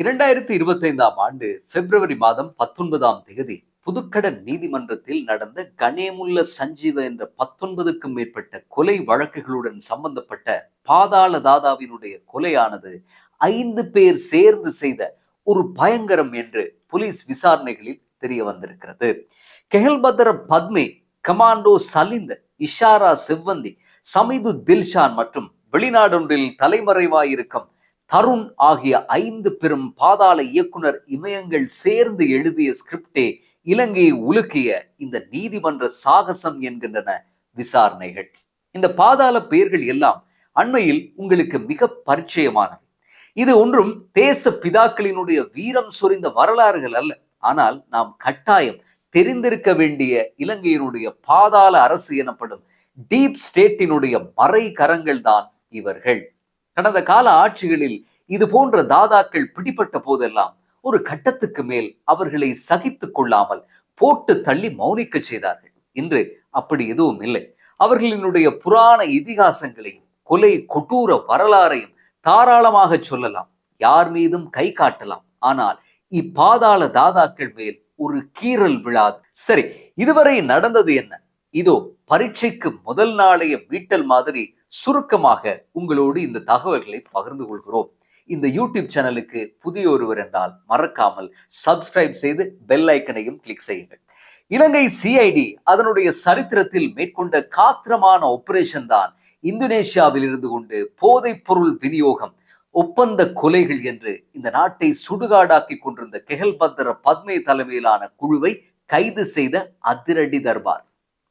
இரண்டாயிரத்தி இருபத்தி ஐந்தாம் ஆண்டு பிப்ரவரி மாதம் பத்தொன்பதாம் தேதி புதுக்கடன் நீதிமன்றத்தில் நடந்த கணேமுல்ல சஞ்சீவ என்ற பத்தொன்பதுக்கும் மேற்பட்ட கொலை வழக்குகளுடன் சம்பந்தப்பட்ட பாதாள தாதாவினுடைய கொலையானது ஐந்து பேர் சேர்ந்து செய்த ஒரு பயங்கரம் என்று போலீஸ் விசாரணைகளில் தெரிய வந்திருக்கிறது. கெஹல்பத்ர பத்மே கமாண்டோ சலிந்த இஷாரா செவ்வந்தி சமிது தில்ஷான் மற்றும் வெளிநாடொன்றில் தலைமறைவாயிருக்கும் தருண் ஆகிய ஐந்து பெரும் பாதாள இயக்குனர் இமயங்கள் சேர்ந்து எழுதிய ஸ்கிரிப்டே இலங்கையை உலுக்கிய இந்த நீதிமன்ற சாகசம் என்கின்றன விசாரணைகள். இந்த பாதாள பெயர்கள் எல்லாம் அண்மையில் உங்களுக்கு மிக பரிச்சயமானவை. இது ஒன்றும் தேச பிதாக்களினுடைய வீரம் சொரிந்த வரலாறுகள் அல்ல. ஆனால் நாம் கட்டாயம் தெரிந்திருக்க வேண்டிய இலங்கையினுடைய பாதாள அரசு எனப்படும் டீப் ஸ்டேட்டினுடைய மறை கரங்கள் தான் இவர்கள். கடந்த கால ஆட்சிகளில் இது போன்ற தாதாக்கள் பிடிபட்ட போதெல்லாம் ஒரு கட்டத்துக்கு மேல் அவர்களை சகித்துக் கொள்ளாமல் போட்டு தள்ளி மௌனிக்க செய்தார்கள். இன்று அப்படி எதுவும் இல்லை. அவர்களினுடைய புராண இதிகாசங்களையும் கொலை கொட்டூர வரலாறையும் தாராளமாக சொல்லலாம். யார் மீதும் கை காட்டலாம். ஆனால் இப்பாதாள தாதாக்கள் மேல் ஒரு கீறல் விழாது சரி இதுவரை நடந்தது என்ன? இதோ பரீட்சைக்கு முதல் நாளைய வீட்டல் மாதிரி சுருக்கமாக உங்களோடு இந்த தகவல்களை பகிர்ந்து கொள்கிறோம். இந்த யூடியூப் சேனலுக்கு புதிய ஒருவர் என்றால் மறக்காமல் சப்ஸ்கிரைப் செய்து பெல் ஐக்கனையும் கிளிக் செய்யுங்கள். இலங்கை சிஐடி அதனுடைய சரித்திரத்தில் மேற்கொண்ட காத்திரமான ஆபரேஷன் தான் இந்தோனேஷியாவில் இருந்து கொண்டு போதைப் பொருள் விநியோகம் ஒப்பந்த கொலைகள் என்று இந்த நாட்டை சுடுகாடாக்கி கொண்டிருந்த கெஹல்பத்திர பத்மே தலைமையிலான குழுவை கைது செய்த அதிரடி தர்பார்.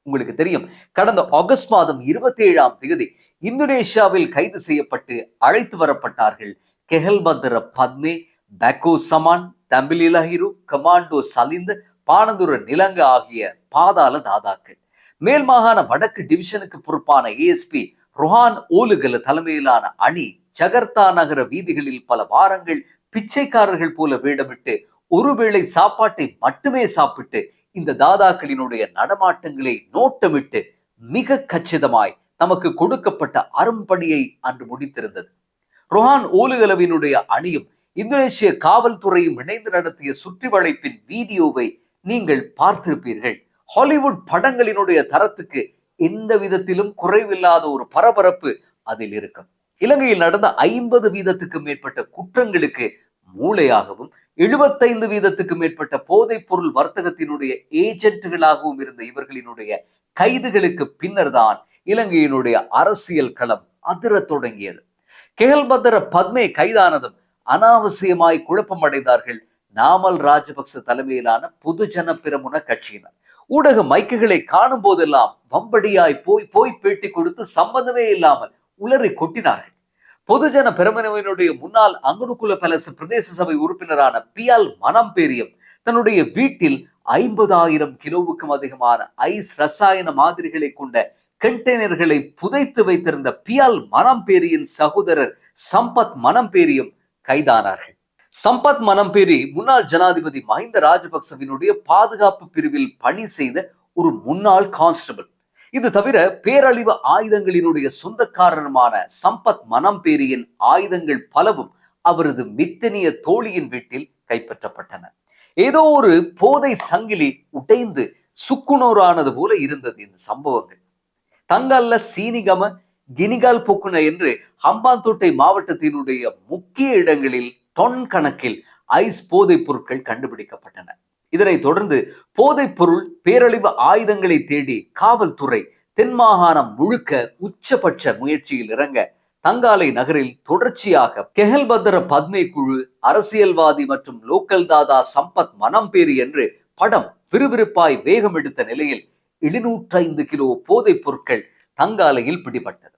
உங்களுக்கு தெரியும். கடந்த ஆகஸ்ட் மாதம் இருபத்தி ஏழாம் தேதி இந்தோனேஷியாவில் கைது செய்யப்பட்டு அழைத்து வரப்பட்டார்கள் கெஹல்பத்திர பத்மே பேக்கோ சமான் தம்பிலிலஹிரு கமாண்டோ சலிந்து பானதுர நிலங்க ஆகிய பாதாள தாதாக்கள். மேல் மாகாண வடக்கு டிவிஷனுக்கு பொறுப்பான ஏஎஸ்பி ருஹான் ஓலுகல தலைமையிலான அணி ஜகர்த்தா நகர வீதிகளில் பல வாரங்கள் பிச்சைக்காரர்கள் போல வேடமிட்டு ஒருவேளை சாப்பாட்டை மட்டுமே சாப்பிட்டு இந்த தாதாக்களினுடைய நடமாட்டங்களை நோட்டமிட்டு மிக கச்சிதமாய் நமக்கு கொடுக்கப்பட்ட அரும்பணியை அன்று முடித்திருந்தது. ரொஹான் ஓலுகலவினுடைய அணியும் இந்தோனேஷிய காவல்துறையும் இணைந்து நடத்திய சுற்றி வளைப்பின் வீடியோவை நீங்கள் பார்த்திருப்பீர்கள். ஹாலிவுட் படங்களினுடைய தரத்துக்கு எந்த விதத்திலும் குறைவில்லாத ஒரு பரபரப்பு அதில் இருக்கும். இலங்கையில் நடந்த ஐம்பது வீதத்துக்கு மேற்பட்ட குற்றங்களுக்கு மூளையாகவும் எழுபத்தைந்து வீதத்துக்கு மேற்பட்ட போதைப் பொருள் வர்த்தகத்தினுடைய ஏஜென்ட்டுகளாகவும் இருந்த இவர்களினுடைய கைதுகளுக்கு பின்னர் தான் இலங்கையினுடைய அரசியல் களம் அதிர தொடங்கியது. கேல்பத்திர பத்மே கைதானதும் அனாவசியமாய் குழப்பமடைந்தார்கள் நாமல் ராஜபக்ச தலைமையிலான பொதுஜன பிரமுன கட்சியினர். ஊடக மைக்குகளை காணும் போதெல்லாம் வம்படியாய் போய் போய் பேட்டி கொடுத்து சம்பந்தமே இல்லாமல் உளறி கொட்டினார்கள். பொதுஜன பெருமனவினுடைய முன்னாள் அங்குனுக்குல பலச பிரதேச சபை உறுப்பினரான பியால் மனம் பேரியம் தன்னுடைய வீட்டில் ஐம்பதாயிரம் கிலோவுக்கும் அதிகமான ஐஸ் ரசாயன மாதிரிகளை கொண்ட கண்டெய்னர்களை புதைத்து வைத்திருந்த பியால் மனம்பேரியின் சகோதரர் சம்பத் மனம்பேரியும் கைதானார்கள். சம்பத் மனம்பேரி முன்னாள் ஜனாதிபதி மஹிந்த ராஜபக்சவினுடைய பாதுகாப்பு பிரிவில் பணி செய்த ஒரு முன்னாள் கான்ஸ்டபிள். இது தவிர பேரழிவு ஆயுதங்களினுடைய சொந்தக்காரருமான சம்பத் மனம்பேரியின் ஆயுதங்கள் பலவும் அவரது மித்தனிய தோழியின் வீட்டில் கைப்பற்றப்பட்டன. ஏதோ ஒரு போதை சங்கிலி உடைந்து சுக்குனோரானது போல இருந்தது இந்த சம்பவங்கள். தங்கல்ல சீனிகம கினிகால் பொக்குன என்று ஹம்பாந்தோட்டை மாவட்டத்தினுடைய முக்கிய இடங்களில் டொன் கணக்கில் ஐஸ் போதைப் பொருட்கள் கண்டுபிடிக்கப்பட்டன. இதனைத் தொடர்ந்து போதைப் பொருள் பேரழிவு ஆயுதங்களை தேடி காவல்துறை தென் மாகாணம் முழுக்க உச்சபட்ச முயற்சியில் இறங்க தங்காலை நகரில் தொடர்ச்சியாக கெஹல்பத்ர பத்மே குழு அரசியல்வாதி மற்றும் லோக்கல் தாதா சம்பத் மனம்பேரி என்று படம் விறுவிறுப்பாய் வேகம் எடுத்த நிலையில் எழுநூற்றைந்து கிலோ போதைப் பொருட்கள் தங்காலையில் பிடிபட்டது.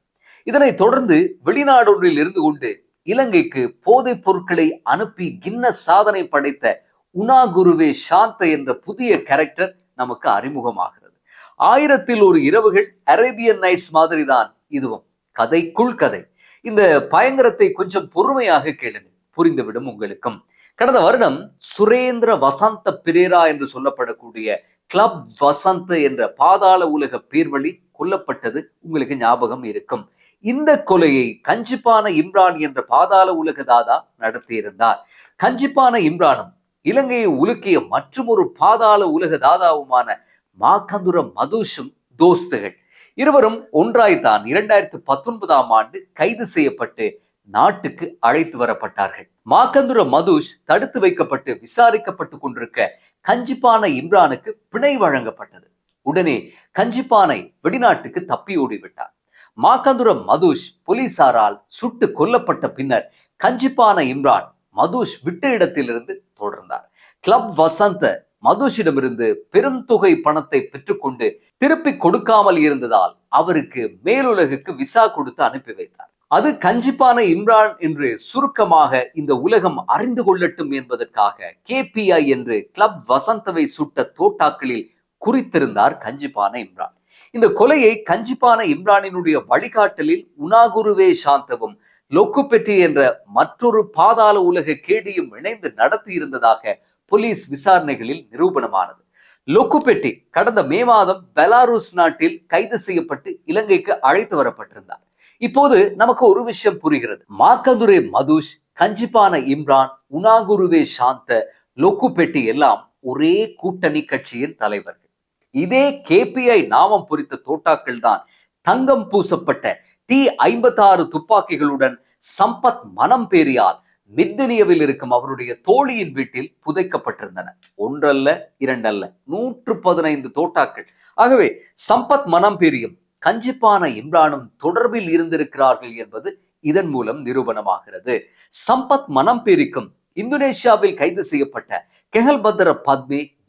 இதனைத் தொடர்ந்து வெளிநாடொன்றில் இருந்து கொண்டு இலங்கைக்கு போதைப் பொருட்களை அனுப்பி கின்ன சாதனை படைத்த உனா குருவே சாந்த என்ற புதிய கேரக்டர் நமக்கு அறிமுகமாகிறது. ஆயிரத்தில் ஒரு இரவுகள் அரேபியன் நைட்ஸ் மாதிரி தான் இதுவும். கதைக்குள் கதை. இந்த பயங்கரத்தை கொஞ்சம் பொறுமையாக கேளுங்கள். புரிந்துவிடும் உங்களுக்கும். கடந்த வருடம் சுரேந்திர வசந்த பிரேரா என்று சொல்லப்படக்கூடிய கிளப் வசந்த் என்ற பாதாள உலக பேர்வழி கொல்லப்பட்டது உங்களுக்கு ஞாபகம் இருக்கும். இந்த கொலையை கஞ்சிப்பான இம்ரான் என்ற பாதாள உலக தாதா நடத்தியிருந்தார். கஞ்சிப்பான இம்ரானும் இலங்கையை உலுக்கிய மற்றொரு பாதாள உலக தாதாவுமான மாக்கந்துர மதுஷும் தோஸ்துகள். இருவரும் ஒன்றாய்தான் இரண்டாயிரத்தி பத்தொன்பதாம் ஆண்டு கைது செய்யப்பட்டு நாட்டுக்கு அழைத்து வரப்பட்டார்கள். மாக்கந்துர மதுஷ் தடுத்து வைக்கப்பட்டு விசாரிக்கப்பட்டு கொண்டிருக்க கஞ்சிப்பான இம்ரானுக்கு பிணை வழங்கப்பட்டது. உடனே கஞ்சிப்பானை வெளிநாட்டுக்கு தப்பியோடிவிட்டார் மாக்கந்துர மதுஷ் போலீசாரால் சுட்டு கொல்லப்பட்ட பின்னர் கஞ்சிப்பான இம்ரான் மதுஷ் விட்ட இடத்திலிருந்து தொடர்ந்தார். கிளப் வசந்த மதுஷிடமிருந்து பெரும் தொகை பணத்தை பெற்றுக்கொண்டு திருப்பி கொடுக்காமல் இருந்ததால் அவருக்கு மேலுலகுக்கு விசா கொடுத்து அனுப்பி வைத்தார். அது கஞ்சிப்பான இம்ரான் என்று சுருக்கமாக இந்த உலகம் அறிந்து கொள்ளட்டும் என்பதற்காக கேபிஐ என்று கிளப் வசந்தவை சுட்ட தோட்டாக்களில் குறித்திருந்தார் கஞ்சிப்பான இம்ரான். இந்த கொலையை கஞ்சிப்பான இம்ரானினுடைய வழிகாட்டலில் உனாகுருவே சாந்தவும் லொக்குப்பெட்டி என்ற மற்றொரு பாதாள உலக கேடியும் இணைந்து நடத்தி இருந்ததாக போலீஸ் விசாரணைகளில் நிரூபணமானது. லொக்குப்பெட்டி கடந்த மே மாதம் பெலாருஸ் நாட்டில் கைது செய்யப்பட்டு இலங்கைக்கு அழைத்து வரப்பட்டிருந்தார். இப்போது நமக்கு ஒரு விஷயம் புரிகிறது. மாக்கதுரே மதுஷ் கஞ்சிப்பான இம்ரான் உனாகுருவே சாந்த லொக்குப்பெட்டி எல்லாம் ஒரே கூட்டணி கட்சியின் தலைவர்கள். இதே கேபிஐ நாமம் பொறித்த தோட்டாக்கள் தான் தங்கம் பூசப்பட்ட டி ஐம்பத்தாறு துப்பாக்கிகளுடன் சம்பத் மனம் பேரியால் மித்தனியவில் இருக்கும் அவருடைய தோழியின் வீட்டில் புதைக்கப்பட்டிருந்தன. ஒன்றல்ல இரண்டல்ல நூற்று பதினைந்து தோட்டாக்கள். ஆகவே சம்பத் மனம் பேரியும் கஞ்சிப்பான இம்ரானும் தொடர்பில் இருந்திருக்கிறார்கள் என்பது இதன் மூலம் நிரூபணமாகிறது. சம்பத் மனம் பேரிக்கும் இந்தோனேஷியாவில் கைது செய்யப்பட்ட கெஹல் பத்ர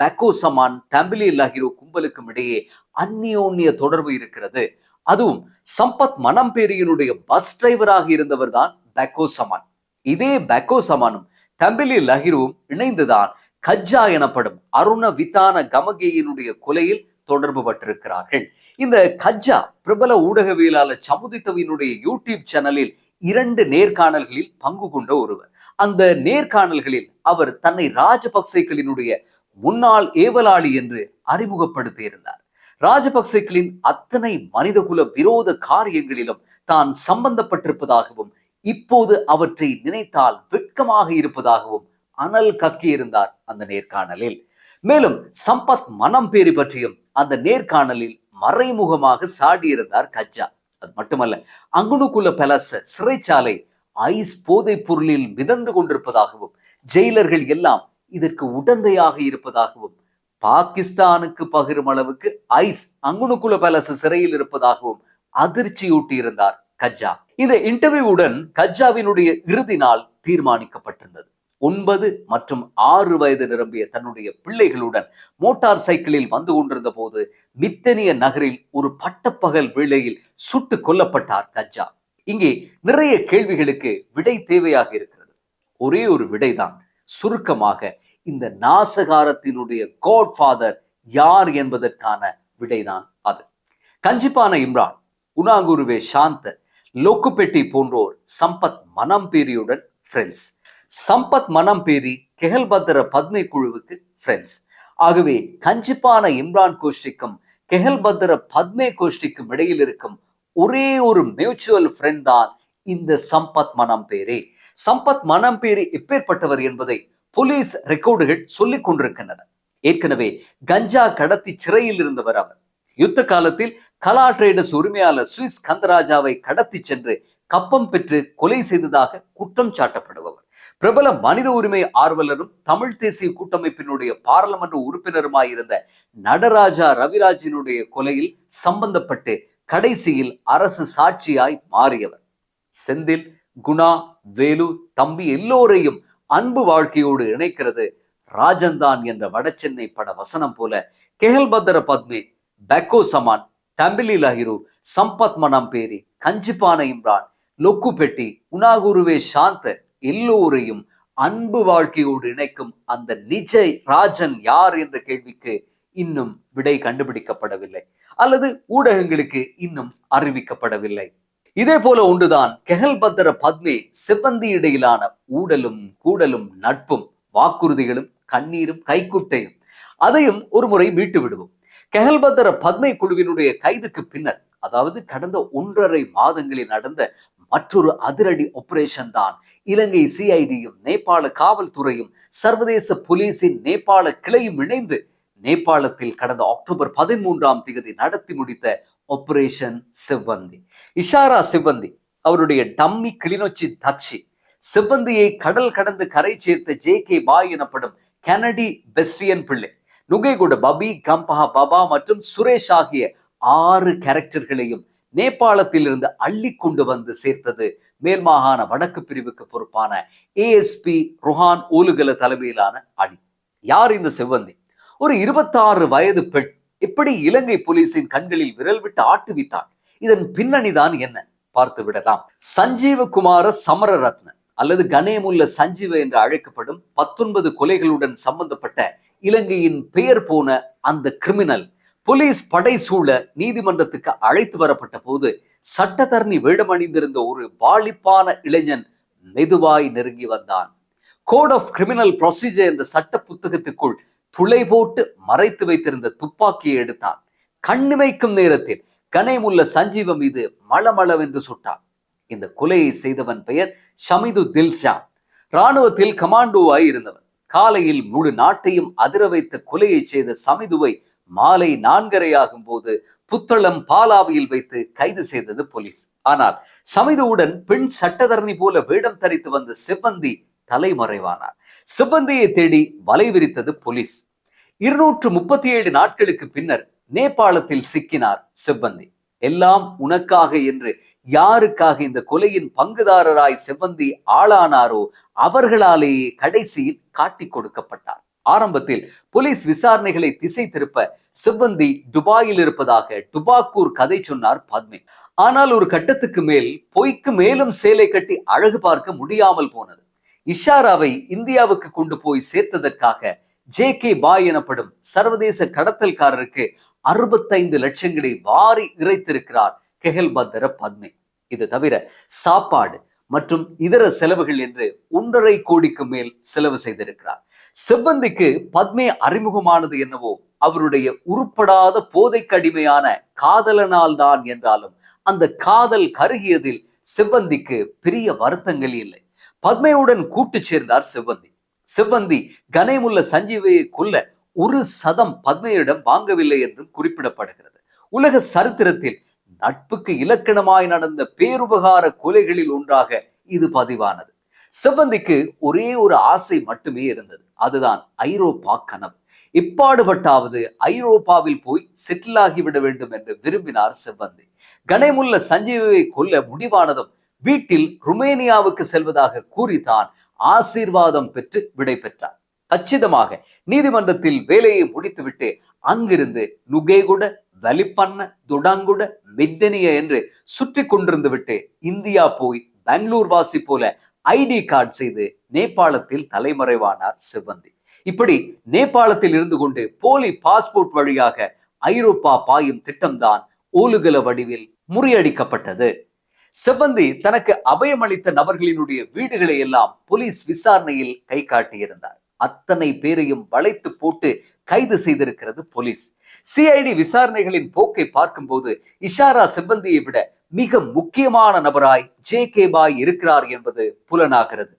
பேக்கோ சமான் தம்பிலி லஹிரோ கும்பலுக்கும் இடையே அந்நியோன்ய தொடர்பு இருக்கிறது. அதுவும் சம்பத் மனம்பேரியனுடைய பஸ் டிரைவராக இருந்தவர் தான் பெக்கோ சமான். இதே பெக்கோ சமானும் தம்பிலி லஹிருவும் இணைந்துதான் கஜ்ஜா எனப்படும் அருண விதான கமகேயினுடைய கொலையில் தொடர்பு பட்டிருக்கிறார்கள். இந்த கஜ்ஜா பிரபல ஊடகவியலாளர் சமுதித்தவினுடைய யூடியூப் சேனலில் இரண்டு நேர்காணல்களில் பங்கு கொண்ட ஒருவர். அந்த நேர்காணல்களில் அவர் தன்னை ராஜபக்சேக்களினுடைய முன்னாள் ஏவலாளி என்று அறிமுகப்படுத்தியிருந்தார். ராஜபக்சேக்களின் அத்தனை மனிதகுல விரோத காரியங்களிலும் தான் சம்பந்தப்பட்டிருப்பதாகவும் இப்போது அவற்றை நினைத்தால் வெட்கமாக இருப்பதாகவும் அனல் கக்கியிருந்தார் அந்த நேர்காணலில். மேலும் சம்பத் மனம் பேரி பற்றியும் அந்த நேர்காணலில் மறைமுகமாக சாடியிருந்தார் கஜ்ஜா அது மட்டுமல்ல அங்குனுக்குள்ள பலச சிறைச்சாலை ஐஸ் போதைப் பொருளில் மிதந்து கொண்டிருப்பதாகவும் ஜெயிலர்கள் எல்லாம் இதற்கு உடந்தையாக இருப்பதாகவும் பாகிஸ்தானுக்கு பகிரும் அளவுக்கு ஐஸ் அங்குனுக்குல பேலஸ் சிறையில் இருப்பதாகவும் அதிர்ச்சியூட்டி இருந்தார் கஜ்ஜா இந்த இன்டர்வியூவுடன் கஜ்ஜாவினுடைய இறுதி நாள் தீர்மானிக்கப்பட்டிருந்தது. ஒன்பது மற்றும் ஆறு வயது நிரம்பிய தன்னுடைய பிள்ளைகளுடன் மோட்டார் சைக்கிளில் வந்து கொண்டிருந்த போது மித்தனிய நகரில் ஒரு பட்டப்பகல் வேளையில் சுட்டு கொல்லப்பட்டார் கஜ்ஜா இங்கே நிறைய கேள்விகளுக்கு விடை தேவையாக இருக்கிறது. ஒரே ஒரு விடைதான் சுருக்கமாக இந்த நாசகாரத்தினுடைய காட்ஃபாதர் யார் என்பதற்கான விடைதான் அது. கஞ்சிப்பான இம்ரான் உனாகுருவே சாந்த லோக்குப்பெட்டி போன்றோர் சம்பத் மனம்பேரியுடன் ஃப்ரெண்ட்ஸ் சம்பத் மனம்பேரி கெஹல்பத்திர பத்மை குழுவுக்கு ஃப்ரெண்ட்ஸ் ஆகவே கஞ்சிப்பான இம்ரான் கோஷ்டிக்கும் கெஹல்பத்திர பத்மே கோஷ்டிக்கும் இடையில் இருக்கும் ஒரே ஒரு மியூச்சுவல் ஃப்ரெண்ட் தான் இந்த சம்பத் மனம்பேரி சம்பத் மனம்பேரி எப்பேற்பட்டவர் என்பதை போலீஸ் ரெக்கார்டுகள் சொல்லிக் கொண்டிருக்கின்றன. ஏற்கனவே கஞ்சா கடத்தி சிறையில் இருந்தவர் அவர். யுத்த காலத்தில் கலா ட்ரேடர்ஸ் உரிமையாளர் சுவிஸ் கந்தராஜாவை கடத்தி சென்று கப்பம் பெற்று கொலை செய்ததாக குற்றம் சாட்டப்படுபவர். பிரபல மனித உரிமை ஆர்வலரும் தமிழ் தேசிய கூட்டமைப்பினுடைய பாராளுமன்ற உறுப்பினருமாயிருந்த நடராஜா ரவிராஜினுடைய கொலையில் சம்பந்தப்பட்டு கடைசியில் அரசு சாட்சியாய் மாறியவர். செந்தில் குணா வேலு தம்பி எல்லோரையும் அன்பு வாழ்க்கையோடு இணைக்கிறது ராஜந்தான் என்ற வடசென்னை பட வசனம் போல கெஹல்பத்திர பத்மே பெக்கோ சமான் தம்பிலி லஹிரு சம்பத் மனம்பேரி கஞ்சிப்பான இம்ரான் லொக்கு பெட்டி உணாகுருவே சாந்த எல்லோரையும் அன்பு வாழ்க்கையோடு இணைக்கும் அந்த நிஜ ராஜன் யார் என்ற கேள்விக்கு இன்னும் விடை கண்டுபிடிக்கப்படவில்லை. அல்லது ஊடகங்களுக்கு இன்னும் அறிவிக்கப்படவில்லை. இதே போல ஒன்றுதான் கெஹல்பத்திர பத்மி செவ்வந்தி இடையிலான ஊடலும் கூடலும் நட்பும் வாக்குறுதிகளும் கண்ணீரும் கைக்குட்டையும் அதையும் ஒரு முறை மீட்டு விடுவோம். கெஹல்பத்திர பத்மை குழுவினுடைய கைதுக்கு பின்னர் அதாவது கடந்த ஒன்றரை மாதங்களில் நடந்த மற்றொரு அதிரடி ஆபரேஷன் தான் இலங்கை சிஐடியும் நேபாள காவல்துறையும் சர்வதேச போலீசின் நேபாள கிளையும் இணைந்து நேபாளத்தில் கடந்த அக்டோபர் பதிமூன்றாம் தேதி நடத்தி முடித்த ஆப்ரேஷன் செவ்வந்தி. இஷாரா செவ்வந்தி அவருடைய டம்மி கிளிநொச்சி தக்ஷி செவ்வந்தியை கடல் கடந்து கரை சேர்த்த ஜே கே பாய் எனப்படும் கெனடி பெஸ்டியன் பிள்ளை. நுகேகுட பபி கம்பஹா பபா மற்றும் சுரேஷ் ஆகிய ஆறு கேரக்டர்களையும் நேபாளத்தில் இருந்து அள்ளி கொண்டு வந்து சேர்த்தது மேல் மாகாண வடக்கு பிரிவுக்கு பொறுப்பான ஏஎஸ்பி ருஹான் ஊலுகல தலைமையிலான அணி. யார் இந்த செவ்வந்தி? ஒரு இருபத்தாறு வயது பெண் எப்படி இலங்கை போலீசின் கண்களில் விரல் விட்டு ஆட்டுவித்தான் இதன் பின்னணிதான் என்ன? பார்த்து விடலாம். சஞ்சீவகுமார சமரரத்ன அல்லது கணேமுல்ல சஞ்சீவ என்று அழைக்கப்படும் பத்தொன்பது கொலைகளுடன் சம்பந்தப்பட்ட இலங்கையின் பெயர் போன அந்த கிரிமினல் போலீஸ் படை சூழ நீதிமன்றத்துக்கு அழைத்து வரப்பட்ட போது சட்டத்தரணி வேடமணிந்திருந்த ஒரு வாலிப்பான இளைஞன் மெதுவாய் நெருங்கி வந்தான். கோட் ஆஃப் கிரிமினல் ப்ரொசீஜர் என்ற சட்ட புத்தகத்துக்குள் துளை போட்டு மறைத்து வைத்திருந்த துப்பாக்கியை எடுத்தான். கண்ணிமைக்கும் நேரத்தில் கனைமுள்ள சஞ்சீவ மீது மளமளவென்று சுட்டான். இந்த கொலையை செய்தவன் பெயர் ஷமிது தில்ஷான். ராணுவத்தில் கமாண்டோவாய் இருந்தவன். காலையில் முழு நாட்டையும் அதிர வைத்த கொலையை செய்த சமிதுவை மாலை நான்கரை ஆகும் போது புத்தளம் பாலாவியில் வைத்து கைது செய்தது போலீஸ். ஆனால் சமிதுவுடன் பெண் சட்டத்தரணி போல வேடம் தரித்து வந்த செவ்வந்தி தலைமறைவானார். செவ்வந்தியை தேடி வலை விரித்தது போலீஸ். இருநூற்று முப்பத்தி ஏழு நாட்களுக்கு பின்னர் நேபாளத்தில் சிக்கினார் செவ்வந்தி எல்லாம் உனக்காக என்று யாருக்காக இந்த கொலையின் பங்குதாரராய் செவ்வந்தி ஆளானாரோ அவர்களாலேயே கடைசியில் காட்டிக் கொடுக்கப்பட்டார். ஆரம்பத்தில் போலீஸ் விசாரணைகளை திசை திருப்ப செவ்வந்தி துபாயில் இருப்பதாக டுபாக்கூர் கதை சொன்னார் பத்மின் ஆனால் ஒரு கட்டத்துக்கு மேல் பொய்க்கு மேலும் சேலை கட்டி அழகு பார்க்க முடியாமல் போனது. இஷாராவை இந்தியாவுக்கு கொண்டு போய் சேர்த்ததற்காக ஜே கே பாய் எனப்படும் சர்வதேச கடத்தல்காரருக்கு அறுபத்தைந்து லட்சங்களை வாரி இறைத்திருக்கிறார் கெஹல் பத்தர பத்மே. இது தவிர சாப்பாடு மற்றும் இதர செலவுகள் என்று ஒன்றரை கோடிக்கு மேல் செலவு செய்திருக்கிறார். செவ்வந்திக்கு பத்மே அறிமுகமானது என்னவோ அவருடைய உருப்படாத போதைக்கு அடிமையான காதலனால் தான் என்றாலும் அந்த காதல் கருகியதில் செவ்வந்திக்கு பெரிய வருத்தங்கள் இல்லை. பத்மையுடன் கூட்டு சேர்ந்தார் செவ்வந்தி. செவ்வந்தி கனைமுள்ள சஞ்சீவையை கொல்ல ஒரு சதம் பத்மையிடம் வாங்கவில்லை என்றும் குறிப்பிடப்படுகிறது. உலக சரித்திரத்தில் நட்புக்கு இலக்கணமாய் நடந்த பேருபகார கொலைகளில் ஒன்றாக இது பதிவானது. செவ்வந்திக்கு ஒரே ஒரு ஆசை மட்டுமே இருந்தது. அதுதான் ஐரோப்பா கனவு. இப்பாடுபட்டாவது ஐரோப்பாவில் போய் செட்டில் ஆகிவிட வேண்டும் என்று விரும்பினார் செவ்வந்தி. கனைமுள்ள சஞ்சீவை கொல்ல முடிவானதும் வீட்டில் ருமேனியாவுக்கு செல்வதாக கூறித்தான் ஆசீர்வாதம் பெற்று விடை பெற்றார் கச்சிதமாக நீதிமன்றத்தில் வேலையை முடித்துவிட்டு அங்கிருந்து நுகேகுட வலிப்பண்ண துடாங்குட மித்தனிய என்று சுற்றி கொண்டிருந்து விட்டு இந்தியா போய் பெங்களூர் வாசி போல ஐடி கார்டு செய்து நேபாளத்தில் தலைமறைவானார் சிவந்தி இப்படி நேபாளத்தில் இருந்து கொண்டு போலி பாஸ்போர்ட் வழியாக ஐரோப்பா பாயும் திட்டம்தான் ஓலுகல வடிவில் முறியடிக்கப்பட்டது. செவ்வந்தி தனக்கு அபயமளித்த நபர்களினுடைய வீடுகளை எல்லாம் போலீஸ் விசாரணையில் கை காட்டியிருந்தார். அத்தனை பேரையும் வளைத்து போட்டு கைது செய்திருக்கிறது போலீஸ். சிஐடி விசாரணைகளின் போக்கை பார்க்கும்போது இஷாரா செவ்வந்தியை விட மிக முக்கியமான நபராய் ஜே கே பாய் இருக்கிறார் என்பது புலனாகிறது.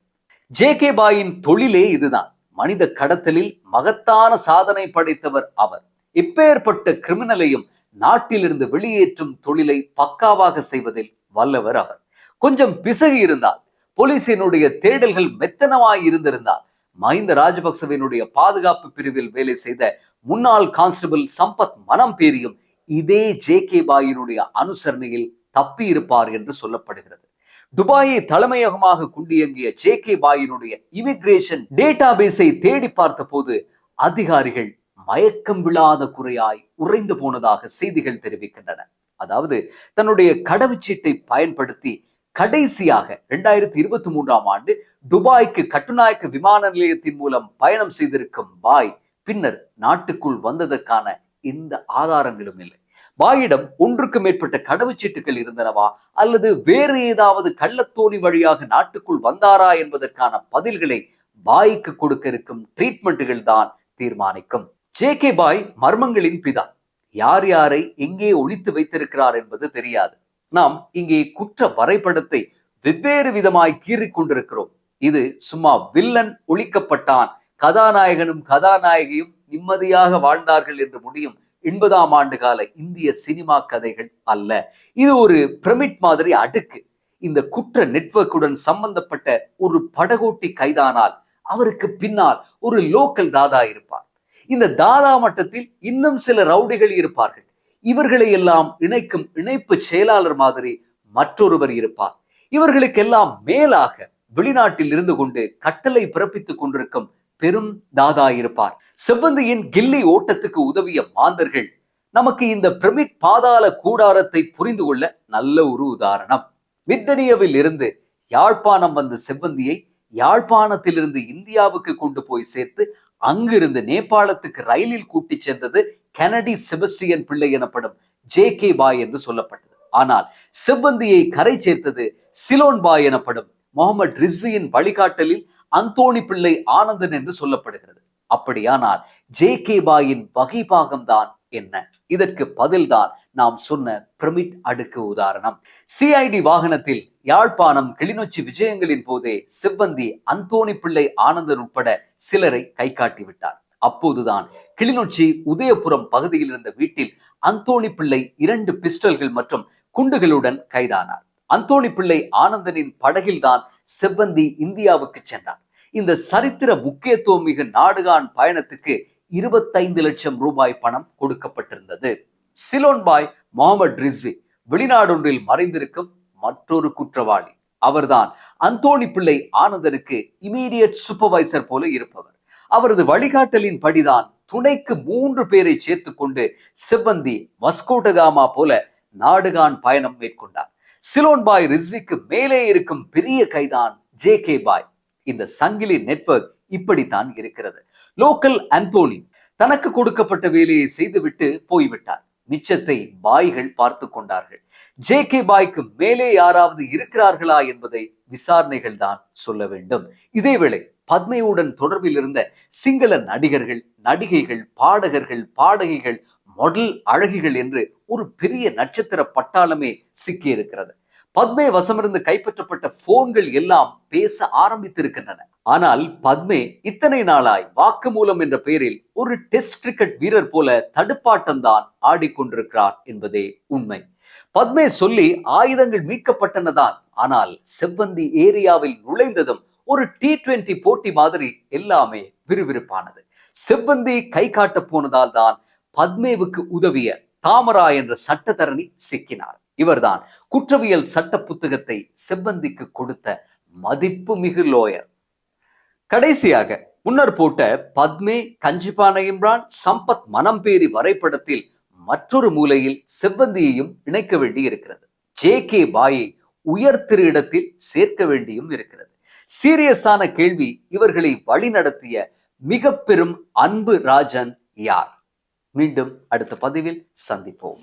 ஜே கே பாயின் தொழிலே இதுதான். மனித கடத்தலில் மகத்தான சாதனை படைத்தவர் அவர். இப்பேற்பட்ட கிரிமினலையும் நாட்டிலிருந்து வெளியேற்றும் தொழிலை பக்காவாக செய்வதில் வல்லவர் அவர். கொஞ்சம் பிசகு இருந்தால் போலீசினுடைய தேடல்கள் மெத்தனமாய் இருந்திருந்தால் மஹிந்த ராஜபக்சவினுடைய பாதுகாப்பு பிரிவில் வேலை செய்த முன்னாள் கான்ஸ்டபிள் சம்பத் மனம் பேரியும் இதே ஜே கே பாயினுடைய அனுசரணையில் தப்பி இருப்பார் என்று சொல்லப்படுகிறது. துபாயை தலைமையகமாக குண்டியங்கிய ஜே கே பாயினுடைய இமிகிரேஷன் டேட்டாபேஸை தேடி பார்த்த போது அதிகாரிகள் மயக்கம் விழாத குறையாய் உறைந்து போனதாக செய்திகள் தெரிவிக்கின்றன. அதாவது தன்னுடைய கடவுச்சீட்டை பயன்படுத்தி கடைசியாக இரண்டாயிரத்தி இருபத்தி மூன்றாம் ஆண்டு துபாய்க்கு கட்டுநாயக்க விமான நிலையத்தின் மூலம் பயணம் செய்திருக்கும் பாய் பின்னர் நாட்டுக்குள் வந்ததற்கான எந்த ஆதாரங்களும் இல்லை. பாயிடம் ஒன்றுக்கு மேற்பட்ட கடவுச்சீட்டுகள் இருந்தனவா? அல்லது வேறு ஏதாவது கள்ளத்தோணி வழியாக நாட்டுக்குள் வந்தாரா என்பதற்கான பதில்களை பாய்க்கு கொடுக்க இருக்கும் ட்ரீட்மெண்ட்டுகள் தான் தீர்மானிக்கும். ஜே கே பாய் மர்மங்களின் பிதா. யார் யாரை எங்கே ஒழித்து வைத்திருக்கிறார் என்பது தெரியாது. நாம் இங்கே குற்ற வரைபடத்தை வெவ்வேறு விதமாய் கீறிக் கொண்டிருக்கிறோம். இது சும்மா வில்லன் ஒழிக்கப்பட்டான் கதாநாயகனும் கதாநாயகியும் நிம்மதியாக வாழ்ந்தார்கள் என்று முடியும் எண்பதாம் ஆண்டு கால இந்திய சினிமா கதைகள் அல்ல. இது ஒரு பிரமிட் மாதிரி அடுக்கு. இந்த குற்ற நெட்வொர்க்குடன் சம்பந்தப்பட்ட ஒரு படகோட்டி கைதானால் அவருக்கு பின்னால் ஒரு லோக்கல் தாதா இருப்பார். இந்த தாதா மட்டத்தில் இன்னும் சில ரவுடிகள் இருப்பார்கள். இவர்களை எல்லாம் இணைக்கும் இணைப்பு செயலாளர் மாதிரி மற்றொருவர் இருப்பார். இவர்களுக்கெல்லாம் மேலாக வெளிநாட்டில் இருந்து கொண்டு கட்டளை பிறப்பித்துக் கொண்டிருக்கும் பெரும் தாதா இருப்பார். செவ்வந்தியின் கில்லி ஓட்டத்துக்கு உதவிய மாந்தர்கள் நமக்கு இந்த பிரமிட் பாதாள கூடாரத்தை புரிந்து கொள்ள நல்ல ஒரு உதாரணம். மித்தனியவில் இருந்து யாழ்ப்பாணம் வந்த செவ்வந்தியை யாழ்ப்பாணத்திலிருந்து இந்தியாவுக்கு கொண்டு போய் சேர்த்து அங்கிருந்து நேபாளத்துக்கு ரயிலில் கூட்டி சென்றது கெனடி செபஸ்டியன் பிள்ளை எனப்படும் ஜே கே பாய் என்று சொல்லப்பட்டது. ஆனால் செவ்வந்தியை கரை சேர்த்தது சிலோன் பாய் எனப்படும் முகமது ரிஸ்வியின் வழிகாட்டலில் அந்தோணி பிள்ளை ஆனந்தன் என்று சொல்லப்படுகிறது. அப்படியானால் ஜே கே பாயின் வகைபாகம் தான் என்ன? இதற்கு பதில்தான் நாம் சொன்ன பிரமிட் அடுக்கு உதாரணம். சிஐடி வாகனத்தில் யாழ்ப்பாணம் கிளிநொச்சி விஜயங்களின் போதே செவ்வந்தி அந்தோணி பிள்ளை ஆனந்தன் உட்பட சிலரை கை காட்டி விட்டார். அப்போதுதான் கிளிநொச்சி உதயபுரம் பகுதியில் இருந்த வீட்டில் அந்தோணி பிள்ளை இரண்டு பிஸ்டல்கள் மற்றும் குண்டுகளுடன் கைதானார். அந்தோணி பிள்ளை ஆனந்தனின் படகில்தான் செவ்வந்தி இந்தியாவுக்கு சென்றார். இந்த சரித்திர முக்கியத்துவம் மிகு நாடுகான் பயணத்துக்கு இருபத்தைந்து லட்சம் ரூபாய் பணம் கொடுக்கப்பட்டிருந்தது. சிலோன் பாய் முகமது ரிஸ்வி வெளிநாடொன்றில் மறைந்திருக்கும் மற்றொரு குற்றவாளி. அவர்தான் அந்தோணி பிள்ளை ஆனந்தனுக்கு இமீடியட் சூப்பர்வைசர் போல இருப்பவர். அவரது வழிகாட்டலின் படிதான் துணைக்கு மூன்று பேரை சேர்த்து கொண்டு செவ்வந்தி வஸ்கோட்டகாமா போல நாடுகான் பயணம் மேற்கொண்டார். சிலோன் பாய் ரிஸ்விக்கு மேலே இருக்கும் பெரிய கைதான் ஜே கே பாய். இந்த சங்கிலி நெட்வொர்க் இப்படித்தான் இருக்கிறது. லோக்கல் அந்தோனி தனக்கு கொடுக்கப்பட்ட வேலையை செய்துவிட்டு போய்விட்டார். மிச்சத்தை பாய்கள் பார்த்து கொண்டார்கள். ஜே கே பாய்க்கு மேலே யாராவது இருக்கிறார்களா என்பதை விசாரணைகள் தான் சொல்ல வேண்டும். இதேவேளை பத்மையுடன் தொடர்பில் இருந்த சிங்கள நடிகர்கள் நடிகைகள் பாடகர்கள் பாடகிகள் மொடல் அழகிகள் என்று ஒரு பெரிய நட்சத்திர பட்டாளமே சிக்கியிருக்கிறது. பத்மே வசமிருந்து கைப்பற்றப்பட்ட போன்கள் எல்லாம் பேச ஆரம்பித்திருக்கின்றன. ஆனால் பத்மே இத்தனை நாளாய் வாக்குமூலம் என்ற பெயரில் ஒரு டெஸ்ட் கிரிக்கெட் வீரர் போல தடுப்பாட்டம் தான் ஆடிக்கொண்டிருக்கிறார் என்பதே உண்மை. பத்மே சொல்லி ஆயுதங்கள் மீட்கப்பட்டனதான். ஆனால் செவ்வந்தி ஏரியாவில் நுழைந்ததும் ஒரு டி டுவெண்டி போட்டி மாதிரி எல்லாமே விறுவிறுப்பானது. செவ்வந்தி கை காட்ட போனதால் தான் பத்மேவுக்கு உதவிய தாமரா என்ற சட்டத்தரணி சிக்கினார். இவர்தான் குற்றவியல் சட்ட புத்தகத்தை செவ்வந்திக்கு கொடுத்த மதிப்பு மிகு லோயர் கடைசியாக முன்னர் போட்ட பத்மே கஞ்சிபான இம்ரான் சம்பத் மனம்பேரி வரைபடத்தில் மற்றொரு மூலையில் செவ்வந்தியையும் இணைக்க வேண்டி இருக்கிறது ஜே கே பாயை உயர் திரு இடத்தில் சேர்க்க வேண்டியும் இருக்கிறது. சீரியஸான கேள்வி இவர்களை வழிநடத்திய மிக பெரும் அன்பு ராஜன் யார்? மீண்டும் அடுத்த பதிவில் சந்திப்போம்.